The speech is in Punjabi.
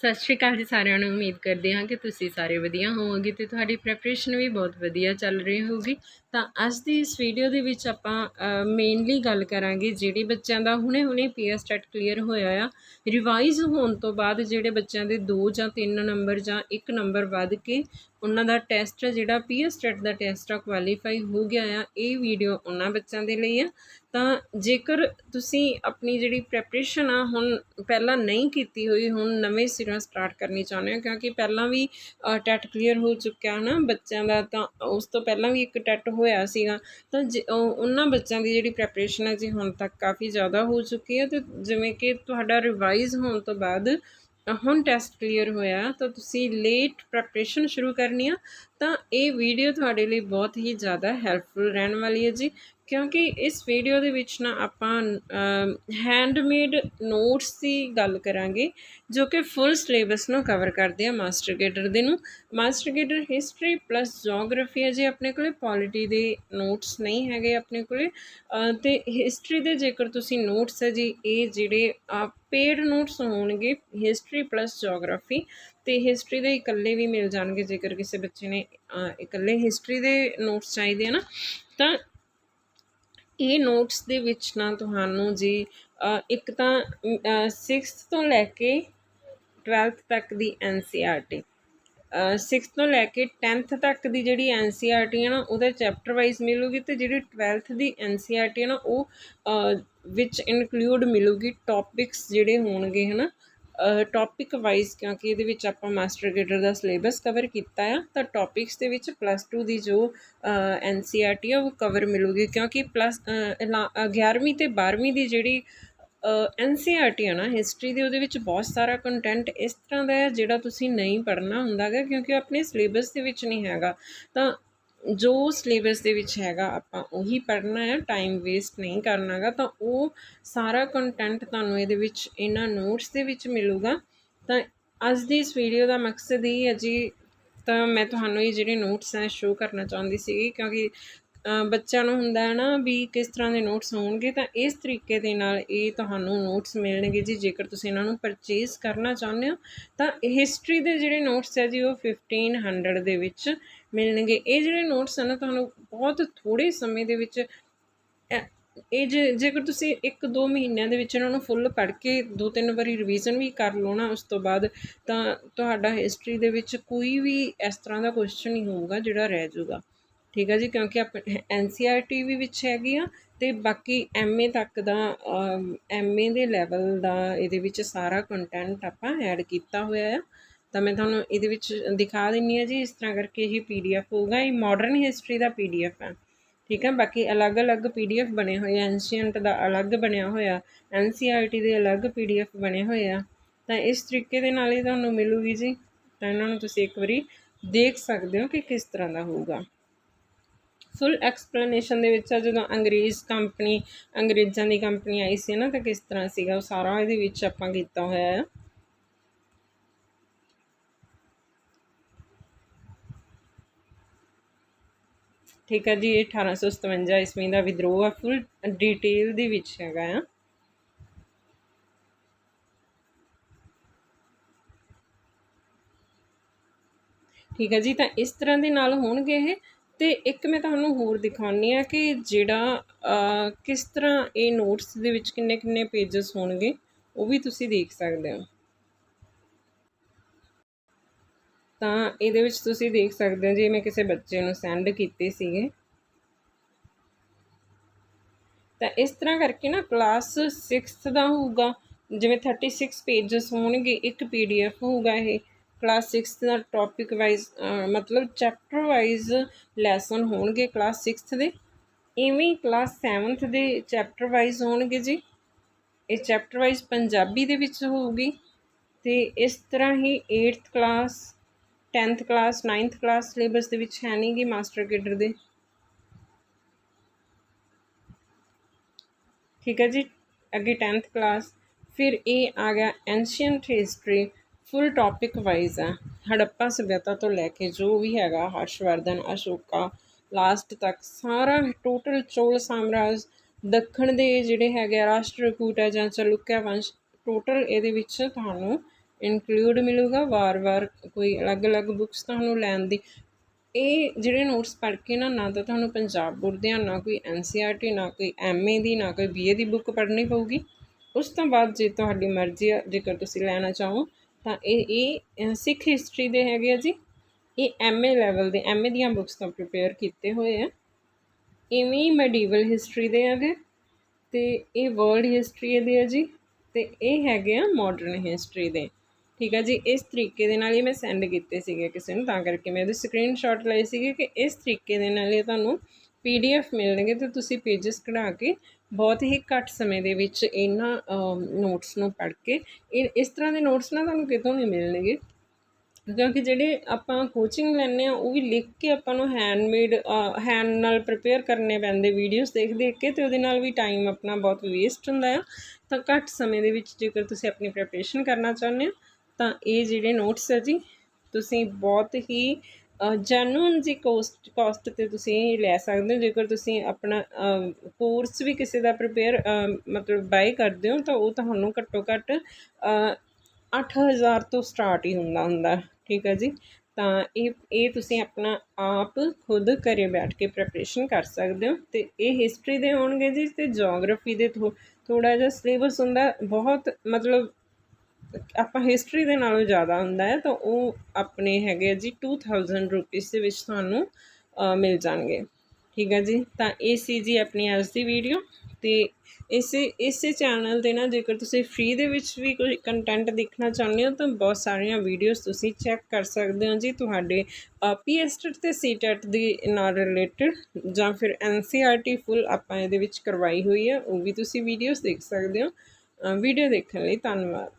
ਸਤਿ ਸ਼੍ਰੀ ਅਕਾਲ ਜੀ ਸਾਰਿਆਂ ਨੂੰ, ਉਮੀਦ ਕਰਦੇ ਹਾਂ ਕਿ ਤੁਸੀਂ ਸਾਰੇ ਵਧੀਆ ਹੋਵੋਗੇ ਤੇ ਤੁਹਾਡੀ ਪ੍ਰੈਪਰੇਸ਼ਨ ਵੀ ਬਹੁਤ ਵਧੀਆ ਚੱਲ ਰਹੀ ਹੋਊਗੀ। ਤਾਂ ਅੱਜ ਦੀ ਇਸ ਵੀਡੀਓ ਦੇ ਵਿੱਚ ਆਪਾਂ ਮੇਨਲੀ ਗੱਲ ਕਰਾਂਗੇ ਜਿਹੜੇ ਬੱਚਿਆਂ ਦਾ ਹੁਣੇ-ਹੁਣੇ ਪੀਐਸ ਟੈਟ ਕਲੀਅਰ ਹੋਇਆ ਆ। ਰਿਵਾਈਜ਼ ਹੋਣ ਤੋਂ ਬਾਅਦ ਜਿਹੜੇ ਬੱਚਿਆਂ ਦੇ 2 ਜਾਂ 3 ਨੰਬਰ ਜਾਂ 1 ਨੰਬਰ ਵੱਧ ਕੇ ਉਹਨਾਂ ਦਾ ਟੈਸਟ ਜਿਹੜਾ ਪੀਐਸ ਟੈਟ ਦਾ ਟੈਸਟ ਆ ਕੁਆਲੀਫਾਈ ਹੋ ਗਿਆ ਆ, ਇਹ ਵੀਡੀਓ ਉਹਨਾਂ ਬੱਚਿਆਂ ਦੇ ਲਈ ਆ। ਤਾਂ ਜੇਕਰ ਤੁਸੀਂ ਆਪਣੀ ਜਿਹੜੀ ਪ੍ਰੈਪਰੇਸ਼ਨ ਆ, ਹੁਣ ਪਹਿਲਾਂ ਨਹੀਂ ਕੀਤੀ ਹੋਈ, ਹੁਣ ਨਵੇਂ ਸਿਰਾਂ ਸਟਾਰਟ ਕਰਨੀ ਚਾਹੁੰਦੇ ਹੋ, ਕਿਉਂਕਿ ਪਹਿਲਾਂ ਵੀ ਟੈਟ ਕਲੀਅਰ ਹੋ ਚੁੱਕਿਆ ਨਾ ਬੱਚਿਆਂ ਦਾ, ਤਾਂ ਉਸ ਤੋਂ ਪਹਿਲਾਂ ਵੀ ਇੱਕ ਟੈਟ ਹੋਇਆ ਸੀਗਾ, ਤਾਂ ਉਹਨਾਂ ਬੱਚਿਆਂ ਦੀ ਜਿਹੜੀ ਪ੍ਰੈਪਰੇਸ਼ਨ ਹੈ ਜੀ ਹੁਣ ਤੱਕ ਕਾਫੀ ਜ਼ਿਆਦਾ ਹੋ ਚੁੱਕੀ ਹੈ ਤੇ ਜਿਵੇਂ ਕਿ ਤੁਹਾਡਾ ਰਿਵਾਈਜ਼ ਹੋਣ ਤੋਂ ਬਾਅਦ ਹੁਣ ਟੈਸਟ ਕਲੀਅਰ ਹੋਇਆ, ਤਾਂ ਤੁਸੀਂ ਲੇਟ ਪ੍ਰੈਪਰੇਸ਼ਨ ਸ਼ੁਰੂ ਕਰਨੀ ਆ ਤਾਂ ਇਹ ਵੀਡੀਓ ਤੁਹਾਡੇ ਲਈ ਬਹੁਤ ਹੀ ਜ਼ਿਆਦਾ ਹੈਲਪਫੁਲ ਰਹਿਣ ਵਾਲੀ ਹੈ ਜੀ, ਕਿਉਂਕਿ ਇਸ ਵੀਡੀਓ ਦੇ ਵਿੱਚ ਨਾ ਆਪਾਂ ਹੈਂਡਮੇਡ ਨੋਟਸ ਦੀ ਗੱਲ ਕਰਾਂਗੇ, ਜੋ ਕਿ ਫੁੱਲ ਸਿਲੇਬਸ ਨੂੰ ਕਵਰ ਕਰਦੇ ਆ ਮਾਸਟਰ ਗੇਡਰ ਦੇ ਨੂੰ। Master cadre history plus geography ਹੈ ਜੀ ਆਪਣੇ ਕੋਲੇ ਪੋਲਿਟੀ ਦੇ ਨੋਟਸ ਨਹੀਂ ਹੈਗੇ ਆਪਣੇ ਕੋਲੇ। ਤੇ ਹਿਸਟਰੀ ਦੇ ਜੇਕਰ ਤੁਸੀਂ ਨੋਟਸ ਹੈ ਜੀ, ਇਹ ਜਿਹੜੇ ਪੇਡ ਨੋਟਸ ਹੋਣਗੇ ਹਿਸਟਰੀ ਪਲੱਸ ਜੀਓਗ੍ਰਾਫੀ ਅਤੇ ਹਿਸਟਰੀ ਦੇ ਇਕੱਲੇ ਵੀ ਮਿਲ ਜਾਣਗੇ, ਜੇਕਰ ਕਿਸੇ ਬੱਚੇ ਨੇ ਇਕੱਲੇ ਹਿਸਟਰੀ ਦੇ ਨੋਟਸ ਚਾਹੀਦੇ ਆ ਨਾ, ਤਾਂ ਇਹ ਨੋਟਸ ਦੇ ਵਿੱਚ ਨਾ ਤੁਹਾਨੂੰ ਜੀ ਇੱਕ ਤਾਂ 6th ਤੋਂ ਲੈ ਕੇ 12th ਤੱਕ ਦੀ ਐਨਸੀਈਆਰਟੀ 6th ਤੋਂ ਲੈ ਕੇ 10th ਤੱਕ ਦੀ ਜਿਹੜੀ ਐਨਸੀਈਆਰਟੀ ਹੈ ਨਾ, ਉਹਦੇ ਚੈਪਟਰ ਵਾਈਜ਼ ਮਿਲੂਗੀ ਤੇ ਜਿਹੜੀ 12th ਦੀ ਐਨਸੀਈਆਰਟੀ ਹੈ ਨਾ, ਉਹ ਵਿੱਚ ਇਨਕਲੂਡ ਮਿਲੂਗੀ ਟੌਪਿਕਸ ਜਿਹੜੇ ਹੋਣਗੇ, ਹਨਾ? ਟੌਪਿਕ ਵਾਈਜ਼ ਕਿਉਂਕਿ ਇਹਦੇ ਵਿੱਚ ਆਪਾਂ ਮਾਸਟਰ ਗ੍ਰੇਡਰ ਦਾ ਸਿਲੇਬਸ ਕਵਰ ਕੀਤਾ ਆ, ਤਾਂ ਟੌਪਿਕਸ ਦੇ ਵਿੱਚ ਪਲੱਸ 2 ਦੀ ਜੋ ਐਨਸੀਈਆਰਟੀ ਆ, ਉਹ ਕਵਰ ਮਿਲੂਗੀ, ਕਿਉਂਕਿ ਪਲੱਸ 11ਵੀਂ ਤੇ 12ਵੀਂ ਦੀ ਜਿਹੜੀ ਐਨਸੀਈਆਰਟੀ ਆ ਨਾ ਹਿਸਟਰੀ ਦੇ ਉਹਦੇ ਵਿੱਚ ਬਹੁਤ ਸਾਰਾ ਕੰਟੈਂਟ ਇਸ ਤਰ੍ਹਾਂ ਦਾ ਹੈ ਜਿਹੜਾ ਤੁਸੀਂ ਨਹੀਂ ਪੜ੍ਹਨਾ ਹੁੰਦਾਗਾ ਕਿਉਂਕਿ ਆਪਣੇ ਸਿਲੇਬਸ ਦੇ ਵਿੱਚ ਨਹੀਂ ਹੈਗਾ। ਤਾਂ ਜੋ ਸਿਲੇਬਸ ਦੇ ਵਿੱਚ ਹੈਗਾ, ਆਪਾਂ ਉਹੀ ਪੜ੍ਹਨਾ ਹੈ ਟਾਈਮ ਵੇਸਟ ਨਹੀਂ ਕਰਨਾਗਾ ਤਾਂ ਉਹ ਸਾਰਾ ਕੰਟੈਂਟ ਤੁਹਾਨੂੰ ਇਹਦੇ ਵਿੱਚ, ਇਹਨਾਂ ਨੋਟਸ ਦੇ ਵਿੱਚ ਮਿਲੂਗਾ। ਤਾਂ ਅੱਜ ਦੀ ਇਸ ਵੀਡੀਓ ਦਾ ਮਕਸਦ ਇਹ ਹੈ ਜੀ, ਤਾਂ ਮੈਂ ਤੁਹਾਨੂੰ ਇਹ ਜਿਹੜੇ ਨੋਟਸ ਹੈ ਸ਼ੋ ਕਰਨਾ ਚਾਹੁੰਦੀ ਸੀਗੀ, ਕਿਉਂਕਿ ਬੱਚਿਆਂ ਨੂੰ ਹੁੰਦਾ ਹੈ ਨਾ ਵੀ ਕਿਸ ਤਰ੍ਹਾਂ ਦੇ ਨੋਟਸ ਹੋਣਗੇ, ਤਾਂ ਇਸ ਤਰੀਕੇ ਦੇ ਨਾਲ ਇਹ ਤੁਹਾਨੂੰ ਨੋਟਸ ਮਿਲਣਗੇ ਜੀ। ਜੇਕਰ ਤੁਸੀਂ ਇਹਨਾਂ ਨੂੰ ਪਰਚੇਸ ਕਰਨਾ ਚਾਹੁੰਦੇ ਹੋ, ਤਾਂ ਹਿਸਟਰੀ ਦੇ ਜਿਹੜੇ ਨੋਟਸ ਹੈ ਜੀ, ਉਹ 1500 ਦੇ ਵਿੱਚ ਮਿਲਣਗੇ। ਇਹ ਜਿਹੜੇ ਨੋਟਸ ਹਨ ਤੁਹਾਨੂੰ ਬਹੁਤ ਥੋੜੇ ਸਮੇਂ ਦੇ ਵਿੱਚ ਇਹ ਜੇ, ਜੇਕਰ ਤੁਸੀਂ 1-2 ਮਹੀਨਿਆਂ ਦੇ ਵਿੱਚ ਇਹਨਾਂ ਨੂੰ ਫੁੱਲ ਪੜ੍ਹ ਕੇ ਦੋ ਤਿੰਨ ਵਾਰੀ ਰਿਵੀਜ਼ਨ ਵੀ ਕਰ ਲਓ ਨਾ, ਉਸ ਤੋਂ ਬਾਅਦ ਤਾਂ ਤੁਹਾਡਾ ਹਿਸਟਰੀ ਦੇ ਵਿੱਚ ਕੋਈ ਵੀ ਇਸ ਤਰ੍ਹਾਂ ਦਾ ਕੁਐਸਚਨ ਨਹੀਂ ਹੋਊਗਾ ਜਿਹੜਾ ਰਹਿ ਜਾਊਗਾ। ਠੀਕ ਹੈ ਜੀ, ਕਿਉਂਕਿ ਆਪ ਐਨਸੀਆਰਟੀ ਵੀ ਵਿੱਚ ਹੈਗੀ ਆ ਤੇ ਬਾਕੀ ਐਮਏ ਤੱਕ ਦਾ ਐਮਏ ਦੇ ਲੈਵਲ ਦਾ ਇਹਦੇ ਵਿੱਚ ਸਾਰਾ ਕੰਟੈਂਟ ਆਪਾਂ ਐਡ ਕੀਤਾ ਹੋਇਆ ਆ। ਤਾਂ ਮੈਂ ਤੁਹਾਨੂੰ ਇਹਦੇ ਵਿੱਚ ਦਿਖਾ ਦਿੰਨੀ ਆ ਜੀ, ਇਸ ਤਰ੍ਹਾਂ ਕਰਕੇ ਇਹ ਪੀਡੀਐਫ ਹੋਊਗਾ, ਇਹ ਮਾਡਰਨ ਹਿਸਟਰੀ ਦਾ ਪੀਡੀਐਫ ਹੈ ਠੀਕ ਹੈ ਬਾਕੀ ਅਲੱਗ-ਅਲੱਗ ਪੀਡੀਐਫ ਬਣੇ ਹੋਏ ਆ ਐਂਸ਼ੀਅੰਟ ਦਾ ਅਲੱਗ ਬਣਿਆ ਹੋਇਆ ਐਨਸੀਆਰਟੀ ਦੇ ਅਲੱਗ ਪੀਡੀਐਫ ਬਣੇ ਹੋਏ ਆ। ਤਾਂ ਇਸ ਤਰੀਕੇ ਦੇ ਨਾਲ ਹੀ ਤੁਹਾਨੂੰ ਮਿਲੂਗੀ ਜੀ। ਤਾਂ ਇਹਨਾਂ ਨੂੰ ਤੁਸੀਂ ਇੱਕ ਵਾਰੀ ਦੇਖ ਸਕਦੇ ਹੋ ਕਿ ਕਿਸ ਤਰ੍ਹਾਂ ਦਾ ਹੋਊਗਾ। ਫੁੱਲ ਐਕਸਪਲੇਨੇਸ਼ਨ ਦੇ ਵਿੱਚ ਆ, ਜਦੋਂ ਅੰਗਰੇਜ਼ ਕੰਪਨੀ ਅੰਗਰੇਜ਼ਾਂ ਦੀ ਕੰਪਨੀ ਆਈ ਸੀ ਨਾ, ਤਾਂ ਕਿਸ ਤਰ੍ਹਾਂ ਸੀਗਾ? ਉਹ ਸਾਰਾ ਇਹਦੇ ਵਿੱਚ ਆਪਾਂ ਕੀਤਾ ਹੋਇਆ ਹੈ ਠੀਕ ਹੈ ਜੀ, ਇਹ 1857 ਈਸਵੀ ਦਾ ਵਿਦਰੋਹ ਆ। ਫੁੱਲ ਡਿਟੇਲ ਦੇ ਵਿੱਚ ਹੈਗਾ ਆ। ਠੀਕ ਹੈ ਜੀ, ਤਾਂ ਇਸ ਤਰ੍ਹਾਂ ਦੇ ਨਾਲ ਹੋਣਗੇ ਇਹ। ਅਤੇ ਇੱਕ ਮੈਂ ਤੁਹਾਨੂੰ ਹੋਰ ਦਿਖਾਉਂਦੀ ਹਾਂ ਕਿ ਜਿਹੜਾ ਕਿਸ ਤਰ੍ਹਾਂ ਇਹ ਨੋਟਸ ਦੇ ਵਿੱਚ ਕਿੰਨੇ ਕਿੰਨੇ ਪੇਜਸ ਹੋਣਗੇ, ਉਹ ਵੀ ਤੁਸੀਂ ਦੇਖ ਸਕਦੇ ਹੋ। ਤਾਂ ਇਹਦੇ ਵਿੱਚ ਤੁਸੀਂ ਦੇਖ ਸਕਦੇ ਹੋ, ਜੇ ਮੈਂ ਕਿਸੇ ਬੱਚੇ ਨੂੰ ਸੈਂਡ ਕੀਤੇ ਸੀਗੇ। ਤਾਂ ਇਸ ਤਰ੍ਹਾਂ ਕਰਕੇ ਨਾ ਕਲਾਸ 6th ਦਾ ਹੋਊਗਾ, ਜਿਵੇਂ 36 ਪੇजेस ਹੋਣਗੇ, ਇੱਕ ਪੀਡੀਐਫ ਹੋਊਗਾ ਇਹ। ਕਲਾਸ 6th ਦਾ ਟੌਪਿਕ ਵਾਈਜ਼ ਮਤਲਬ ਚੈਪਟਰ ਵਾਈਜ਼ ਲੈਸਨ ਹੋਣਗੇ ਕਲਾਸ 6th ਦੇ। ਇਵੇਂ ਕਲਾਸ 7th ਦੇ ਚੈਪਟਰ ਵਾਈਜ਼ ਹੋਣਗੇ ਜੀ। ਇਹ ਚੈਪਟਰ ਵਾਈਜ਼ ਪੰਜਾਬੀ ਦੇ ਵਿੱਚ ਹੋਊਗੀ। ਤੇ ਇਸ ਤਰ੍ਹਾਂ ਹੀ 8th class 10th class 9th class syllabus ਦੇ ਵਿੱਚ ਹੈ ਨਹੀਂਗੀ ਮਾਸਟਰ ਗ੍ਰੇਡਰ ਦੇ। ਠੀਕ ਹੈ ਜੀ? ਅੱਗੇ 10th ਕਲਾਸ ਫਿਰ ਇਹ ਆ ਗਿਆ ancient history full topic wise ਹੈ। ਹੜੱਪਾ ਸੱਭਿਅਤਾ ਤੋਂ ਲੈ ਕੇ ਜੋ ਵੀ ਹੈਗਾ, ਹਰਸ਼ਵਰਧਨ, ਅਸ਼ੋਕਾ ਲਾਸਟ ਤੱਕ ਸਾਰਾ ਟੋਟਲ ਚੋਲ ਸਾਮਰਾਜ, ਦੱਖਣ ਦੇ ਜਿਹੜੇ ਹੈਗੇ ਰਾਸ਼ਟਰਕੂਟ ਹੈ ਜਾਂ ਚਲੁਕਿਆ ਵੰਸ਼ ਟੋਟਲ ਇਹਦੇ ਵਿੱਚ ਤੁਹਾਨੂੰ ਇਨਕਲੂਡ ਮਿਲੂਗਾ। ਵਾਰ-ਵਾਰ ਕੋਈ ਅਲੱਗ-ਅਲੱਗ ਬੁੱਕਸ ਤੁਹਾਨੂੰ ਲੈਣ ਦੀ। ਇਹ ਜਿਹੜੇ ਨੋਟਸ ਪੜ੍ਹ ਕੇ ਨਾ ਨਾ ਤਾਂ ਤੁਹਾਨੂੰ ਪੰਜਾਬ ਬੋਰਡ ਦੀਆਂ ਨਾ ਕੋਈ ਐਨਸੀਈਆਰਟੀ ਨਾ ਕੋਈ ਐਮਏ ਦੀ, ਨਾ ਕੋਈ ਬੀਏ ਦੀ ਬੁੱਕ ਪੜ੍ਹਨੀ ਪਊਗੀ। ਉਸ ਤੋਂ ਬਾਅਦ ਜੇ ਤੁਹਾਡੀ ਮਰਜ਼ੀ ਆ, ਜੇਕਰ ਤੁਸੀਂ ਲੈਣਾ ਚਾਹੋ ਤਾਂ ਇਹ ਇਹ ਸਿੱਖ ਹਿਸਟਰੀ ਦੇ ਹੈਗੇ ਆ ਜੀ। ਇਹ ਐਮਏ ਲੈਵਲ ਦੇ ਐਮਏ ਦੀਆਂ ਬੁੱਕਸ ਤੋਂ ਪ੍ਰਿਪੇਅਰ ਕੀਤੇ ਹੋਏ ਆ। ਇਵੇਂ ਹੀ ਮੈਡੀਵਲ ਹਿਸਟਰੀ ਦੇ ਹੈਗੇ। ਤੇ ਇਹ ਵਰਲਡ ਹਿਸਟਰੀ ਦੇ ਆ ਜੀ। ਤੇ ਇਹ ਹੈਗੇ ਆ ਮਾਡਰਨ ਹਿਸਟਰੀ ਦੇ। ਠੀਕ ਆ ਜੀ, ਇਸ ਤਰੀਕੇ ਦੇ ਨਾਲ ਹੀ ਮੈਂ ਸੈਂਡ ਕੀਤੇ ਸੀਗੇ ਕਿਸੇ ਨੂੰ, ਤਾਂ ਕਰਕੇ ਮੈਂ ਉਹਦੇ ਸਕਰੀਨਸ਼ਾਟ ਲਏ ਸੀਗੇ ਕਿ ਇਸ ਤਰੀਕੇ ਦੇ ਨਾਲ ਇਹ ਤੁਹਾਨੂੰ ਪੀਡੀਐਫ ਮਿਲਣਗੇ ਤੇ ਤੁਸੀਂ ਪੇजेस ਕਢਾ ਕੇ ਬਹੁਤ ਹੀ ਘੱਟ ਸਮੇਂ ਦੇ ਵਿੱਚ ਇਹਨਾਂ ਨੋਟਸ ਨੂੰ ਪੜ੍ਹ ਕੇ, ਇਹ, ਇਸ ਤਰ੍ਹਾਂ ਦੇ ਨੋਟਸ ਨਾ ਤੁਹਾਨੂੰ ਕਿਤੋਂ ਵੀ ਮਿਲਣਗੇ। ਕਿਉਂਕਿ ਜਿਹੜੇ ਆਪਾਂ ਕੋਚਿੰਗ ਲੈਂਦੇ ਆ ਉਹ ਵੀ ਲਿਖ ਕੇ ਆਪਾਂ ਨੂੰ ਹੈਂਡਮੇਡ ਹੈਂਡ ਨਾਲ ਪ੍ਰਿਪੇਅਰ ਕਰਨੇ ਪੈਂਦੇ ਵੀਡੀਓਜ਼ ਦੇਖ ਦੇਖ ਕੇ, ਤੇ ਉਹਦੇ ਨਾਲ ਵੀ ਟਾਈਮ ਆਪਣਾ ਬਹੁਤ ਵੇਸਟ ਹੁੰਦਾ ਆ। ਤਾਂ ਘੱਟ ਸਮੇਂ ਦੇ ਵਿੱਚ ਜੇਕਰ ਤੁਸੀਂ ਆਪਣੀ ਪ੍ਰੈਪਰੇਸ਼ਨ ਕਰਨਾ ਚਾਹੁੰਦੇ ਹੋ, ਤਾਂ ਇਹ ਜਿਹੜੇ ਨੋਟਸ ਹੈ ਜੀ, ਤੁਸੀਂ ਬਹੁਤ ਹੀ ਜੈਨੂਨ ਜੀ ਕੋਸਟ ਕੋਸਟ ਤੇ ਤੁਸੀਂ ਲੈ ਸਕਦੇ ਹੋ। ਜੇਕਰ ਤੁਸੀਂ ਆਪਣਾ ਕੋਰਸ ਵੀ ਕਿਸੇ ਦਾ ਪ੍ਰਿਪੇਅਰ ਮਤਲਬ ਬਾਈ ਕਰਦੇ ਹੋ, ਤਾਂ ਉਹ ਤੁਹਾਨੂੰ ਘੱਟੋ ਘੱਟ 8000 ਤੋਂ ਸਟਾਰਟ ਹੀ ਹੁੰਦਾ ਹੁੰਦਾ। ਠੀਕ ਹੈ ਜੀ? ਤਾਂ ਇਹ ਇਹ ਤੁਸੀਂ ਆਪਣਾ ਆਪ ਖੁਦ ਘਰੇ ਬੈਠ ਕੇ ਪ੍ਰੈਪਰੇਸ਼ਨ ਕਰ ਸਕਦੇ ਹੋ। ਤੇ ਇਹ ਹਿਸਟਰੀ ਦੇ ਹੋਣਗੇ ਜੀ ਤੇ ਜੀਓਗ੍ਰਾਫੀ ਦੇ ਥੋੜਾ ਜਿਹਾ ਸਿਲੇਬਸ ਹੁੰਦਾ। ਬਹੁਤ ਮਤਲਬ ਆਪਾਂ ਹਿਸਟਰੀ ਦੇ ਨਾਲੋਂ ਜ਼ਿਆਦਾ ਹੁੰਦਾ ਹੈ, ਤਾਂ ਉਹ ਆਪਣੇ ਹੈਗੇ ਜੀ 2000 ਰੁਪਏ ਦੇ ਵਿੱਚ ਤੁਹਾਨੂੰ ਮਿਲ ਜਾਣਗੇ। ਠੀਕ ਹੈ ਜੀ? ਤਾਂ ਇਹ ਸੀ ਜੀ ਆਪਣੀ ਅੱਜ ਦੀ ਵੀਡੀਓ ਤੇ ਇਸੇ ਇਸੇ ਚੈਨਲ ਤੇ ਨਾ ਜੇਕਰ ਤੁਸੀਂ ਫ੍ਰੀ ਦੇ ਵਿੱਚ ਵੀ ਕੋਈ ਕੰਟੈਂਟ ਦੇਖਣਾ ਚਾਹੁੰਦੇ ਹੋ, ਤਾਂ ਬਹੁਤ ਸਾਰੀਆਂ ਵੀਡੀਓਜ਼ ਤੁਸੀਂ ਚੈੱਕ ਕਰ ਸਕਦੇ ਹੋ ਜੀ ਤੁਹਾਡੇ ਪੀਐਸਟੈਟ ਤੇ ਸੀਟੈਟ ਦੀ ਨਾਲ ਰਿਲੇਟਡ ਜਾਂ ਫਿਰ ਐਨਸੀਆਰਟੀ ਫੁੱਲ ਆਪਾਂ ਇਹਦੇ ਵਿੱਚ ਕਰਵਾਈ ਹੋਈ ਹੈ, ਉਹ ਵੀ ਤੁਸੀਂ ਵੀਡੀਓਜ਼ ਦੇਖ ਸਕਦੇ ਹੋ। ਵੀਡੀਓ ਦੇਖਣ ਲਈ ਧੰਨਵਾਦ।